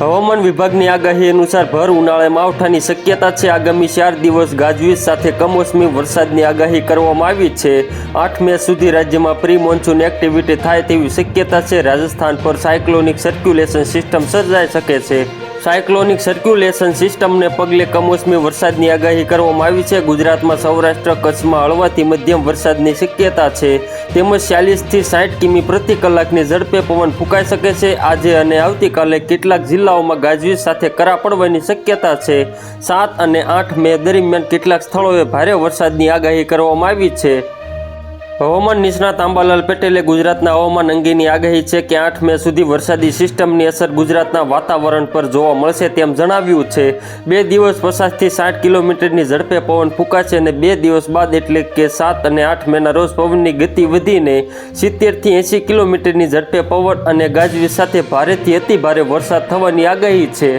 હવામાન વિભાગની આગાહી અનુસાર ભર ઉનાળે માવઠાની શક્યતા છે. આગામી ચાર દિવસ ગાજવીજ સાથે કમોસમી વરસાદની આગાહી કરવામાં આવી છે. આઠ મે સુધી રાજ્યમાં પ્રી મોન્સૂન એક્ટિવિટી થાય તેવી શક્યતા છે. રાજસ્થાન પર સાયક્લોનિક સર્ક્યુલેશન સિસ્ટમ સર્જાઈ શકે છે. સાયક્લોનિક સર્ક્યુલેશન સિસ્ટમને પગલે કમોસમી વરસાદની આગાહી કરવામાં આવી છે. ગુજરાતમાં સૌરાષ્ટ્ર, કચ્છમાં હળવાથી મધ્યમ વરસાદની શક્યતા છે. તેમજ ચાલીસથી સાઠ કિમી પ્રતિ કલાકની ઝડપે પવન ફૂંકાઈ શકે છે. આજે અને આવતીકાલે કેટલાક જિલ્લાઓમાં ગાજવીજ સાથે કરા પડવાની શક્યતા છે. સાત અને આઠ મે દરમિયાન કેટલાક સ્થળોએ ભારે વરસાદની આગાહી કરવામાં આવી છે. હવામાન નિષ્ણાત આંબાલાલ પટેલે ગુજરાતના હવામાન અંગેની આગાહી છે કે આઠ મે સુધી વરસાદી સિસ્ટમની અસર ગુજરાતના વાતાવરણ પર જોવા મળશે તેમ જણાવ્યું છે. બે દિવસ પચાસથી સાઠ કિલોમીટરની ઝડપે પવન ફૂંકાશે અને બે દિવસ બાદ એટલે કે સાત અને આઠ મેના રોજ પવનની ગતિ વધીને સિત્તેરથી એંસી કિલોમીટરની ઝડપે પવન અને ગાજવીજ સાથે ભારેથી અતિભારે વરસાદ થવાની આગાહી છે.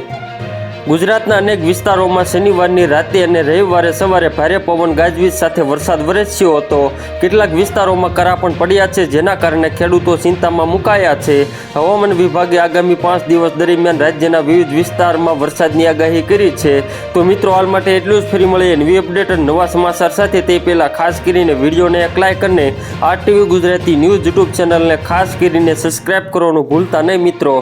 ગુજરાતના અનેક વિસ્તારોમાં શનિવારની રાતે અને રવિવારે સવારે ભારે પવન ગાજવીજ સાથે વરસાદ વરસ્યો હતો. કેટલાક વિસ્તારોમાં કરા પણ પડ્યા છે, જેના કારણે ખેડૂતો ચિંતામાં મુકાયા છે. હવામાન વિભાગે આગામી પાંચ દિવસ દરમિયાન રાજ્યના વિવિધ વિસ્તારમાં વરસાદની આગાહી કરી છે. તો મિત્રો, હાલ માટે એટલું જ. ફરી મળીએ નવી અપડેટ અને નવા સમાચાર સાથે. તે પહેલાં ખાસ કરીને વિડીયોને એક કરીને આ ટીવી ગુજરાતી ન્યૂઝ યુટ્યુબ ચેનલને ખાસ કરીને સબસ્ક્રાઇબ કરવાનું ભૂલતા નહીં મિત્રો.